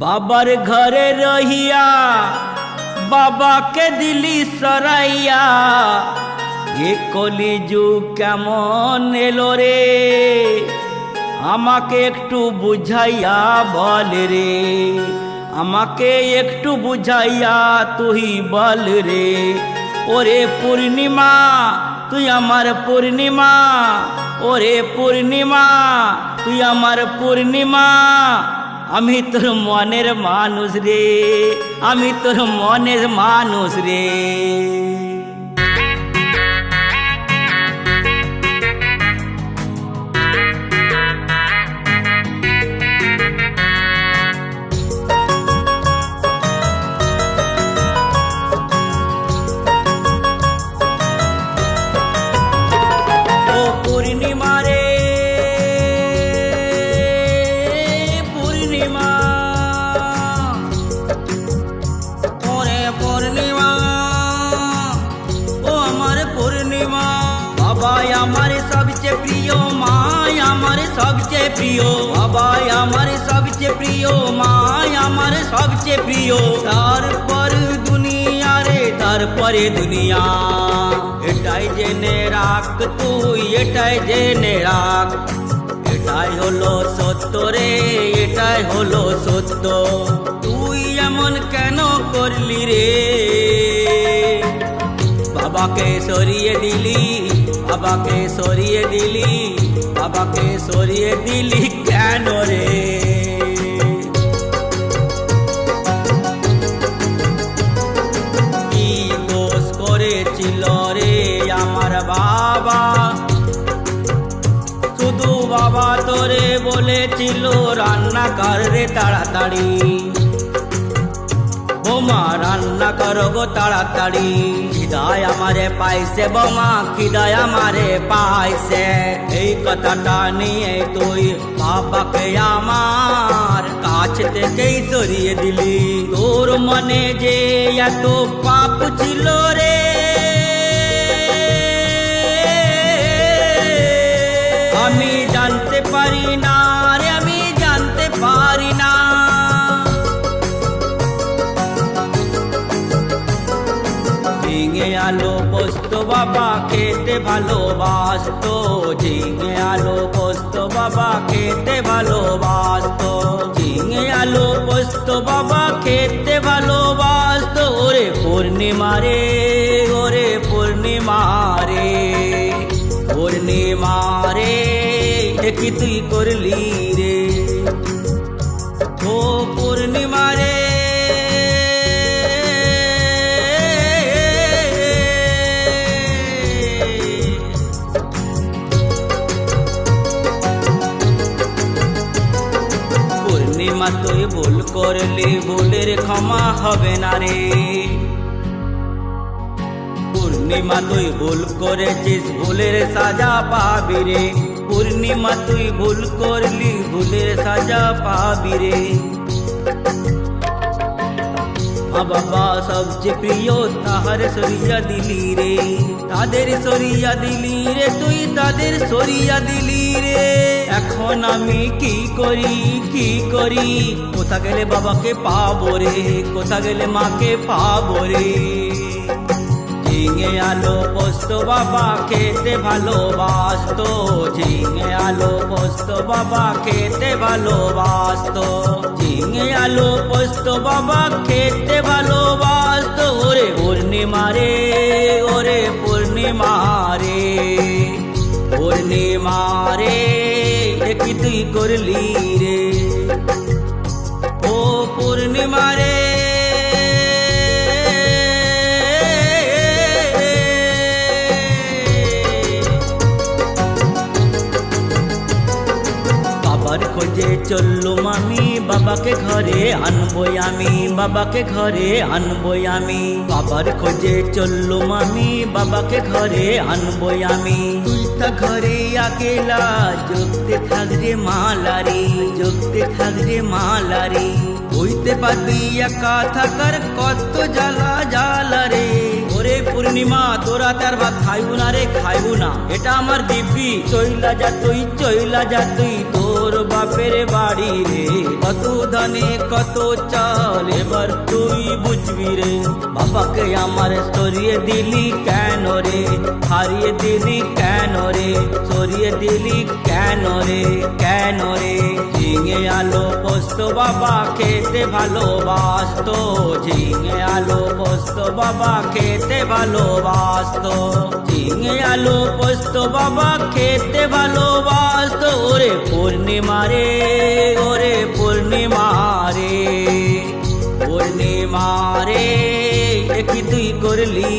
বাবার ঘরে রহিয়া, বাবাকে দিলি সরাইয়া। এ কলিজু কেমন এলো রে? আমাকে একটু বুঝাইয়া বল রে। আমাকে একটু বুঝাইয়া তুই বল রে। ওরে পূর্ণিমা, তুই আমার পূর্ণিমা। ওরে পূর্ণিমা, তুই আমার পূর্ণিমা। আমি তোর মনের মানুষ রে আমি তোর মনের মানুষ রে। ও পূর্ণিমা। ও আমার পূর্ণিমা। বাবাই আমার সবচেয়ে প্রিয় মাই আমার সবচেয়ে প্রিয়। বাবাই আমার সবচেয়ে প্রিয় মাই আমার সবচেয়ে প্রিয়। তারপর দুনিয়া রে, তারপরে দুনিয়া। এটাই জেনে রাখ তুই, এটাই জেনে রাখ। এটাই হলো সত্য রে, এটাই হলো সত্য। তুই এমন কেন করলি রে? বাবাকে সরিয়ে দিলি, বাবাকে সরিয়ে দিলি, বাবাকে সরিয়ে দিলি কেন রে? কি দোষ করেছিল রে আমার বাবা? বাবা বলেছিল, রান্না কর রে তাড়াতাড়ি। বোমা, রান্না করো গো তাড়াতাড়ি। খিদায় আমারে পাইছে বোমা, খিদায় আমারে পাইছে। এই কথাটা নিয়ে তুই বাবাকে আমার কাছ থেকেই সরিয়ে দিলি। তোর মনে যে এত পাপ ছিল রে ঝিঙে আলো পোস্ত বাবা খেতে ভালোবাসত। ঝিঙে আলো পোস্ত বাবা খেতে ভালোবাসত। ঝিঙে আলো পোস্ত বাবা খেতে ভালোবাসত। ওরে পূর্ণিমা রে, ওরে পূর্ণিমা রে পূর্ণিমা রে কি তুই করলি? ভুল করলি ভুলের ক্ষমা হবে না রে। পূর্ণিমা, তুই ভুল করেছিস, ভুলের সাজা পাবি রে। পূর্ণিমা, তুই ভুল করলি, ভুলের সাজা পাবি রে। বাবা সবচেয়ে প্রিয়, তাহার সরিয়া দিলি রে। তাদের সরিয়া দিলি রে, তুই তাদের সরিয়া দিলি রে। এখন আমি কি করি কি করি? কোথা গেলে বাবাকে পাবো রে? কোথা গেলে মাকে পাবো রে? ঝিঙে আলো পোস্ত বাবা খেতে ভালোবাসতো। ঝিঙে আলো পোস্ত বাবা খেতে ভালোবাসতো। পোস্ত বাবা খেতে ভালোবাসত। ওরে পূর্ণিমা রে, ওরে পূর্ণিমা রে। পূর্ণিমা রে কি তুই করলি রে? ও পূর্ণিমা রে চললুম আমি, বাবাকে ঘরে আনবই আমি, বাবাকে ঘরে আনবই আমি। বাবার খোঁজে চললুম আমি, বাবাকে ঘরে আনবই আমি। তা ঘরে আকেলা যোগতে থাকরে মালারি যোগতে থাকরে মালারি। হইতে পারবি একা থাকার কত জ্বালা জ্বালা রে। পূর্ণিমা, তোরা তার ভাত খাইবু না রে, খাইবু না। এটা আমার দিব্যি। চইলা যা তুই, চইলা যা তুই, তোর বাপের বাড়ি রে। কত জানে কত চাল, এবার তুই বুঝবি রে। বাবাকে আমার সরিয়ে দিলি কেন রে? হারিয়ে দিলি কেন রে? সরিয়ে দিলি কেন রে? কেন রে? ঝিঙে আলো পোস্ত বাবা খেতে ভালোবাসত। ঝিঙে আলো পোস্ত বাবা খেতে ভালোবাসত। ঝিঙে আলো পোস্ত বাবা খেতে ভালোবাসত। ওরে পূর্ণিমা রে, ওরে পূর্ণিমা রে পূর্ণিমা রে কি তুই করলি?